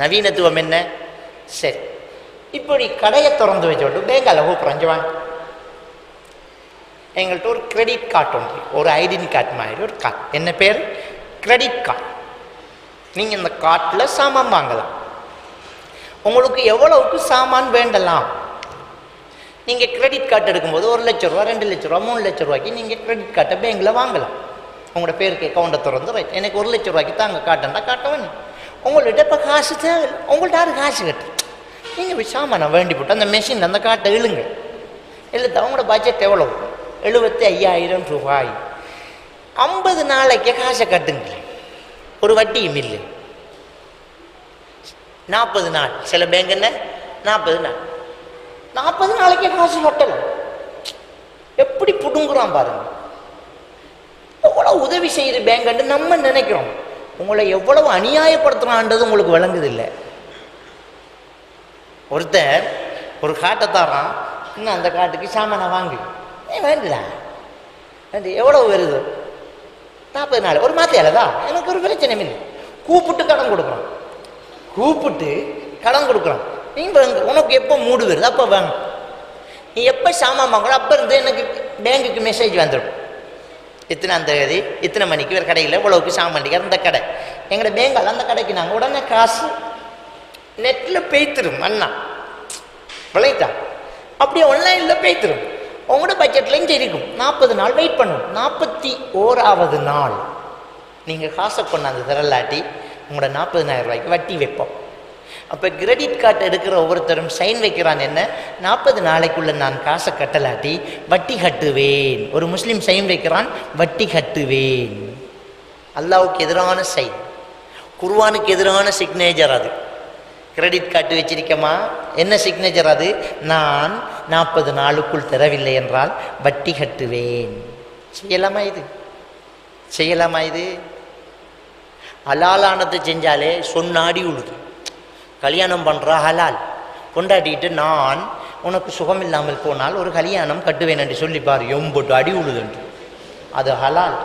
நவீனத்துவம் என்ன? சரி. இப்படி கடையை திறந்து வச்சோட்டு பேங்கால கூப்பிட்றஞ்சு வாங்க. எங்கள்கிட்ட ஒரு கிரெடிட் கார்டு உண்டு ஒரு ஐடென்டி கார்டு மாதிரி ஒரு கார்டு என்ன பேர்? கிரெடிட் கார்டு நீங்கள் இந்த கார்டில் சாமான் வாங்கலாம். உங்களுக்கு எவ்வளவுக்கு சாமான் வேண்டலாம்? நீங்கள் கிரெடிட் கார்டு எடுக்கும்போது ஒரு லட்ச ரூபா ரெண்டு லட்ச ரூபா மூணு லட்ச ரூபாய்க்கு நீங்கள் கிரெடிட் கார்டை பேங்க்கில் வாங்கலாம். உங்களோட பேருக்கு அக்கௌண்ட்டை திறந்து ரைட் எனக்கு ஒரு லட்ச ரூபாய்க்கு தாங்க காட்டண்டா காட்ட வேணும். உங்கள்கிட்ட இப்போ காசு தேவை உங்கள்கிட்ட யாரும் காசு கட்டு? நீங்கள் போய் வேண்டி போட்டு அந்த மெஷின் அந்த காட்டை இழுங்க. இல்லை அவங்களோட பட்ஜெட் எவ்வளோ எழுபத்தி ஐயாயிரம் ரூபாய். ஐம்பது நாளைக்கு காசை கட்டுங்களேன் ஒரு வட்டியும் இல்லை. நாற்பது நாள். சில பேங்க் என்ன? நாற்பது நாள். நாற்பது நாளைக்கே காசு கட்டலாம் எப்படி புடுங்குறான் பாருங்க. எவ்வளோ உதவி செய்யுது பேங்க்னு நம்ம நினைக்கிறோம். உங்களை எவ்வளவு அநியாயப்படுத்துகிறான்றது உங்களுக்கு விளங்குதில்லை. ஒருத்தர் ஒரு காட்டை தரான் இன்னும் அந்த காட்டுக்கு சாமானை வாங்கி. ஏன் வேண்டுதா வேண்டு எவ்வளவு வருது? நாற்பது நாள் ஒரு மாத்தையாலதா எனக்கு ஒரு பிரச்சனை இல்லை. கூப்பிட்டு கடன் கொடுக்குறோம் கூப்பிட்டு கடன் கொடுக்குறோம் நீ வாங்க உனக்கு எப்போ மூடு வருது? அப்போ வாங்க. நீ எப்போ சாமான் வாங்கணும் அப்போ இருந்து எனக்கு பேங்குக்கு மெசேஜ் வந்துடும். இத்தனாம் தேதி இத்தனை மணிக்கு ஒரு கடையில் இவ்வளோக்கு சாமான் அந்த கடை. எங்களோட பேங்கால் அந்த கடைக்கு நாங்கள் உடனே காசு நெட்டில் பேய்த்திரும் அண்ணா. விளைத்தான் அப்படியே ஆன்லைனில் பேய்த்திரும் உங்களோட பட்ஜெட்லையும் இருக்கும். நாற்பது நாள் வெயிட் பண்ணும் நாற்பத்தி ஓராவது நாள். நீங்கள் காசை கொண்டாந்து திரளாட்டி உங்களோட நாற்பதினாயிரம் ரூபாய்க்கு வட்டி வைப்போம். அப்போ கிரெடிட் கார்டு எடுக்கிற ஒவ்வொருத்தரும் சைன் வைக்கிறான் என்ன? நாற்பது நாளைக்குள்ள நான் காசை கட்டலாட்டி வட்டி கட்டுவேன். ஒரு முஸ்லீம் சைன் வைக்கிறான் வட்டி கட்டுவேன். அல்லாவுக்கு எதிரான சைன் குர்வானுக்கு எதிரான சிக்னேச்சர் அது. கிரெடிட் கார்டு வச்சிருக்கமா என்ன சிக்னேச்சர் அது? நான் நாற்பது நாளுக்குள் தரவில்லை என்றால் வட்டி கட்டுவேன். செய்யலாமா இது? செய்யலாமா இது? அலாலானத்தை செஞ்சாலே சொன்னாடி உழுது. கல்யாணம் பண்ணுறா ஹலால். கொண்டாடிட்டு நான் உனக்கு சுகம் இல்லாமல் போனால் ஒரு கல்யாணம் கட்டுவேன் என்று சொல்லி பாரு எம்பொட்டு அடி உழுதுண்டு அது ஹலால்.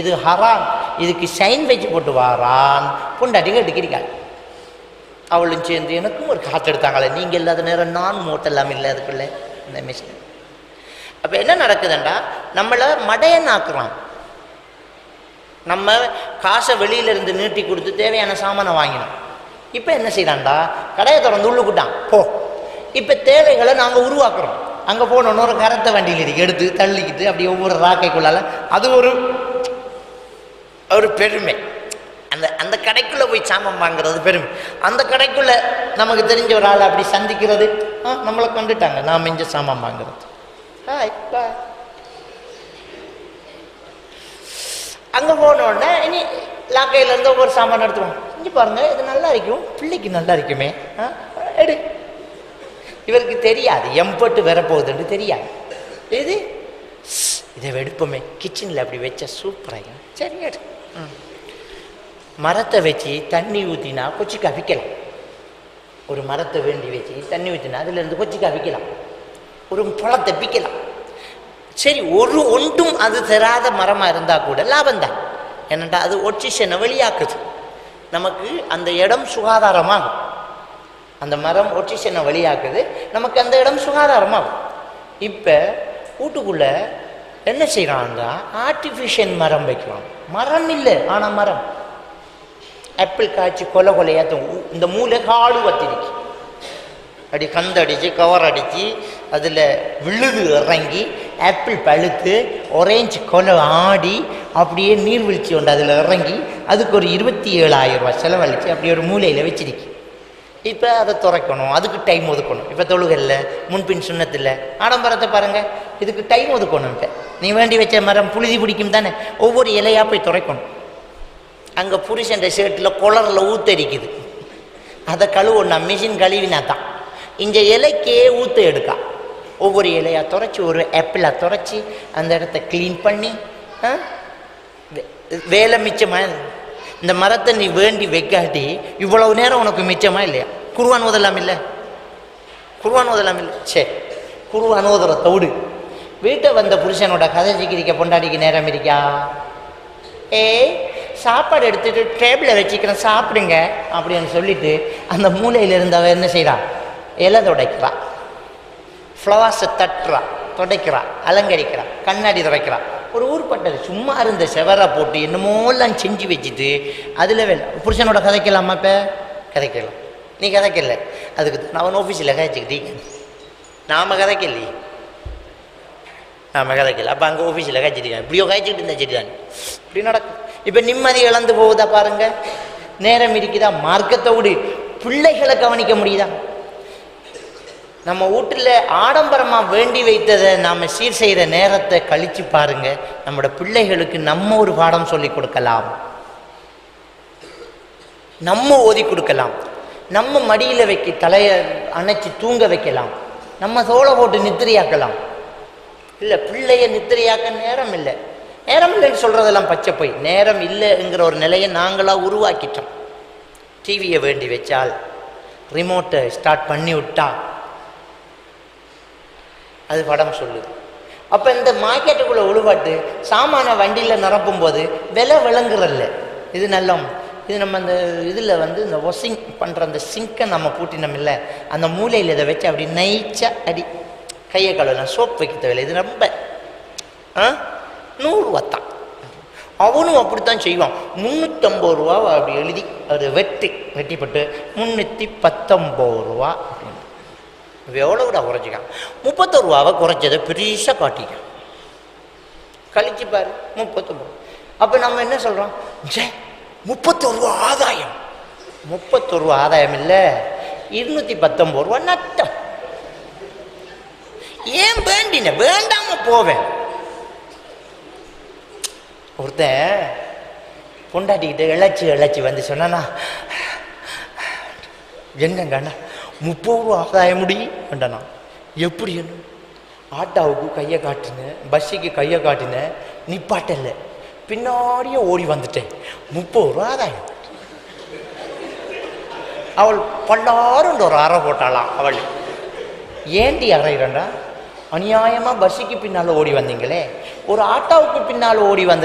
இது ஹராம். இதுக்கு சைன் வச்சு போட்டு வாரான். பொண்டாட்டி கேட்டுக்கிறீர்கள் அவளும் சேர்ந்து எனக்கும் ஒரு காற்று எடுத்தாங்களே நீங்கள் இல்லாத நேரம் நான் மூட்டெல்லாம் இல்லை அதுக்குள்ளே. இந்த மிஷின் அப்போ என்ன நடக்குதுண்டா? நம்மளை மடையனாக்குறான் நம்ம காசை வெளியிலேருந்து நீட்டி கொடுத்து தேவையான சாமானை வாங்கினோம். இப்போ என்ன செய்யறான்டா கடையை திறந்து உள்ளுக்குட்டான். போ. இப்போ தேவைகளை நாங்கள் உருவாக்குறோம். அங்கே போனோன்னு ஒரு கரத்தை வண்டியில் இருக்கு. எடுத்து தள்ளிக்கிட்டு அப்படி ஒவ்வொரு ராக்கைக்குள்ளால அது ஒரு ஒரு பெருமை. அந்த அந்த கடைக்குள்ளே போய் சாமான் வாங்குறது பெருமை. அந்த கடைக்குள்ளே நமக்கு தெரிஞ்ச ஒரு ஆள் அப்படி சந்திக்கிறது ஆ நம்மளை கண்டுட்டாங்க. நாம் இங்கே சாமான் வாங்குறது. அங்கே போனோடனே இனி லாக்கையிலேருந்து ஒவ்வொரு சாமான் எடுத்துருவோம் செஞ்சு பாருங்க இது நல்லா இருக்கும். பிள்ளைக்கு நல்லா இருக்குமே. ஆ எடு. இவருக்கு தெரியாது. எம்பட்டு வரப்போகுதுன்னு தெரியாது. இது இதை எடுப்போமே. கிச்சனில் அப்படி வச்சா சூப்பராக சரி எடு. ம். மரத்தை வச்சு தண்ணி ஊற்றினா கொச்சி கவிக்கலாம். ஒரு மரத்தை வேண்டி வச்சு தண்ணி ஊற்றினா அதுலேருந்து கொச்சி கவிக்கலாம். ஒரு பழத்தை பிக்கலாம் சரி ஒரு ஒன்றும் அது தராத மரமாக இருந்தால் கூட லாபம் தான் என்னண்டா அது ஒட்சிஷனை வெளியாக்குது. நமக்கு அந்த இடம் சுகாதாரமாகும். அந்த மரம் ஒட்சிசனை வழியாக்குது. நமக்கு அந்த இடம் சுகாதாரமாகும். இப்போ வீட்டுக்குள்ளே என்ன செய்கிறான்னா ஆர்டிஃபிஷியல் மரம் வைக்கிறான் மரம் இல்லை ஆனால் மரம். ஆப்பிள் காய்ச்சி கொலை கொலையாத்தும் இந்த மூளை காடு வத்திருக்கு அப்படி கந்தடிச்சு கவர் அடித்து அதில் விழுது இறங்கி ஆப்பிள் பழுத்து ஒரேஞ்சு கொலை ஆடி அப்படியே நீர்வீழ்ச்சி உண்டு அதில் இறங்கி அதுக்கு ஒரு இருபத்தி ஏழாயிரம் ரூபா செலவழித்து அப்படி ஒரு மூலையில் வச்சிருக்கு. இப்போ அதை துறைக்கணும் அதுக்கு டைம் ஒதுக்கணும். இப்போ தொழுகல்ல முன்பின் சுண்ணத்தில் ஆடம்பரத்தை பாருங்கள் இதுக்கு டைம் ஒதுக்கணும் இப்போ. நீ வேண்டி வச்ச மரம் புழுதி பிடிக்கும் தானே? ஒவ்வொரு இலையாக போய் துறைக்கணும். அங்கே புருஷன் ஷர்ட்டில் குளரில் ஊத்தரிக்குது அதை கழுவணும் மிஷின் கழுவினா தான் இங்கே இலைக்கே ஊற்ற எடுக்கா. ஒவ்வொரு இலையாக துறைச்சி ஒரு ஆப்பிளாக துறச்சி அந்த இடத்த க்ளீன் பண்ணி ஆ? வே- வேலை மிச்சமாக இந்த மரத்தை நீ வேண்டி வைக்காட்டி இவ்வளவு நேரம் உனக்கு மிச்சமாக இல்லையா? குருவான் ஓதலாம் இல்லை? குருவான் ஓதலாம் இல்லை? சே குருவான் ஓதுற விடு வீட்டை வந்த புருஷனோட கதை சிக்கிரிக்க பொண்டாடிக்கு நேரம் இருக்கா? ஏ சாப்பாடு எடுத்துட்டு டேபிளில் வச்சுக்கிறேன் சாப்பிடுங்க அப்படின்னு சொல்லிட்டு அந்த மூலையில் இருந்தவ என்ன செய்கிறான் இலை துடைக்கிறான். ஃப்ளவர்ஸை தட்டுறா துடைக்கிறான் அலங்கரிக்கிறான் கண்ணாடி துடைக்கிறா. ஒரு ஊர்பட்டது. சும்மா இருந்த செவரை போட்டு என்னமோலாம் செஞ்சு வச்சுட்டு அதில் வேலை புருஷனோட கதைக்கலாமா இப்போ? கதைக்கலாம். நீ கதைக்கல. அதுக்கு தான் அவன் ஆஃபீஸில் கதைச்சிக்கிட்டீங்க நாம கதைக்கலையே. நாம கதைக்கல. அப்போ அங்கே ஆஃபீஸில் கழிச்சிருக்காங்க இப்படியோ கதைச்சிக்கிட்டு இருந்தா சரி தான் இப்படி நடக்கும். இப்போ நிம்மதி இழந்து போகுதா பாருங்கள் நேரம் இருக்குதா? மார்க்கத்தை விடு. பிள்ளைகளை கவனிக்க முடியுதா? நம்ம வீட்டில் ஆடம்பரமாக வேண்டி வைத்ததை நாம் சீர் செய்கிற நேரத்தை கழித்து பாருங்க. நம்மளோட பிள்ளைகளுக்கு நம்ம ஒரு பாடம் சொல்லி கொடுக்கலாம். நம்ம ஓதி கொடுக்கலாம். நம்ம மடியில் வைக்க தலையை அணைச்சி தூங்க வைக்கலாம். நம்ம சோளை போட்டு நித்திரையாக்கலாம். இல்லை பிள்ளைய நித்திரையாக்க நேரம் இல்லை. நேரம் இல்லைன்னு சொல்கிறதெல்லாம் பச்சை போய். நேரம் இல்லைங்கிற ஒரு நிலையை நாங்களாக உருவாக்கிட்டோம். டிவியை வேண்டி வச்சால் ரிமோட்டை ஸ்டார்ட் பண்ணி விட்டா அது படம் சொல்லுது அப்போ இந்த மார்க்கெட்டுக்குள்ளே உழுவாட்டு சாமான வண்டியில் நிரப்பும் போது விலை விளங்குறல்ல. இது நல்ல இது நம்ம அந்த இதில் வந்து இந்த ஒசிங் பண்ணுற அந்த சிங்கை நம்ம பூட்டினோம் இல்லை அந்த மூலையில் இதை வச்சு அப்படி நைச்சா அடி கையை கழுவலாம் சோப் வைக்க தேவையில்லை. இது ரொம்ப ஆ? நூறுரூவா தான் அவனும் அப்படித்தான் செய்வான். முந்நூற்றம்பது ரூபா அப்படி எழுதி அது வெட்டி வெட்டிப்பட்டு முந்நூற்றி பத்தொம்பது ரூபா. அப்படின்னு எவ்வளோடா குறைச்சிக்கான்? முப்பத்தொரு ரூபாவை குறைச்சதை பெருசாக காட்டிக்கான். கழிச்சு பாரு முப்பத்தொம்பது அப்போ நம்ம என்ன சொல்கிறோம் ஜே முப்பத்தொரு ரூபா ஆதாயம். முப்பத்தொரு ரூபா ஆதாயம் இல்லை. இருநூற்றி பத்தொம்பது ரூபா நட்டம் ஏன் வேண்டின? வேண்டாம போவேன். ஒருத்தன் பொண்டாட்டிக்கிட்ட இழைச்சி இழைச்சி வந்து சொன்னானா என்னங்கண்ணா முப்பது ரூபா ஆதாயம் முடி வேண்டாண்ணா எப்படி என்ன ஆட்டாவுக்கு கையை காட்டினேன் பஸ்ஸுக்கு கையை காட்டினேன் நிப்பாட்டல. பின்னாடியே ஓடி வந்துட்டேன். முப்பது ரூபா ஆதாயம் அவள் பல்லாரும் ஒரு அறை போட்டாளாம் அவள். ஏண்டி அறையிறண்டா அநியாயமாக பஸ்ஸுக்கு பின்னால் ஓடி வந்தீங்களே. ஒரு ஆட்டோவுக்கு பின்னால் ஓடி வந்து